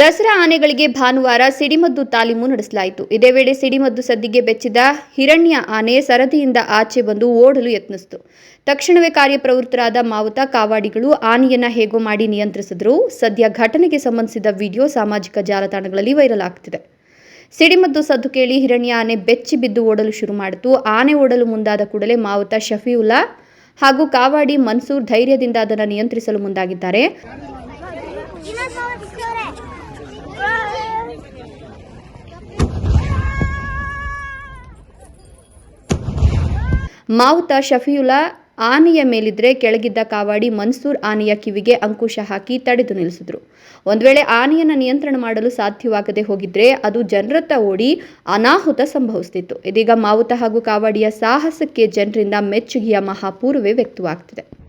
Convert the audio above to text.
ದಸರಾ ಆನೆಗಳಿಗೆ ಭಾನುವಾರ ಸಿಡಿಮದ್ದು ತಾಲೀಮು ನಡೆಸಲಾಯಿತು. ಇದೇ ವೇಳೆ ಸಿಡಿಮದ್ದು ಸದ್ದಿಗೆ ಬೆಚ್ಚಿದ ಹಿರಣ್ಯ ಆನೆ ಸರದಿಯಿಂದ ಆಚೆ ಬಂದು ಓಡಲು ಯತ್ನಿಸಿತು. ತಕ್ಷಣವೇ ಕಾರ್ಯಪ್ರವೃತ್ತರಾದ ಮಾವುತ ಕಾವಾಡಿಗಳು ಆನೆಯನ್ನ ಹೇಗೋ ಮಾಡಿ ನಿಯಂತ್ರಿಸಿದ್ರು. ಸದ್ಯ ಘಟನೆಗೆ ಸಂಬಂಧಿಸಿದ ವಿಡಿಯೋ ಸಾಮಾಜಿಕ ಜಾಲತಾಣಗಳಲ್ಲಿ ವೈರಲ್ ಆಗ್ತಿದೆ. ಸಿಡಿಮದ್ದು ಸದ್ದು ಕೇಳಿ ಹಿರಣ್ಯ ಆನೆ ಬೆಚ್ಚಿ ಬಿದ್ದು ಓಡಲು ಶುರು ಮಾಡಿತು. ಆನೆ ಓಡಲು ಮುಂದಾದ ಕೂಡಲೇ ಮಾವುತ ಶಫಿಯುಲ್ಲಾ ಹಾಗೂ ಕಾವಾಡಿ ಮನ್ಸೂರ್ ಧೈರ್ಯದಿಂದ ಅದನ್ನು ನಿಯಂತ್ರಿಸಲು ಮುಂದಾಗಿದ್ದಾರೆ. ಮಾವುತ ಶಫಿಯುಲ್ಲಾ ಆನೆಯ ಮೇಲಿದ್ರೆ ಕೆಳಗಿದ್ದ ಕಾವಾಡಿ ಮನ್ಸೂರ್ ಆನೆಯ ಕಿವಿಗೆ ಅಂಕುಶ ಹಾಕಿ ತಡೆದು ನಿಲ್ಲಿಸಿದ್ರು. ಒಂದು ವೇಳೆ ಆನೆಯನ್ನು ನಿಯಂತ್ರಣ ಮಾಡಲು ಸಾಧ್ಯವಾಗದೆ ಹೋಗಿದ್ರೆ ಅದು ಜನರತ್ತ ಓಡಿ ಅನಾಹುತ ಸಂಭವಿಸ್ತಿತ್ತು. ಇದೀಗ ಮಾವುತ ಹಾಗೂ ಕಾವಾಡಿಯ ಸಾಹಸಕ್ಕೆ ಜನರಿಂದ ಮೆಚ್ಚುಗೆಯ ಮಹಾಪೂರ್ವೇ ವ್ಯಕ್ತವಾಗ್ತಿದೆ.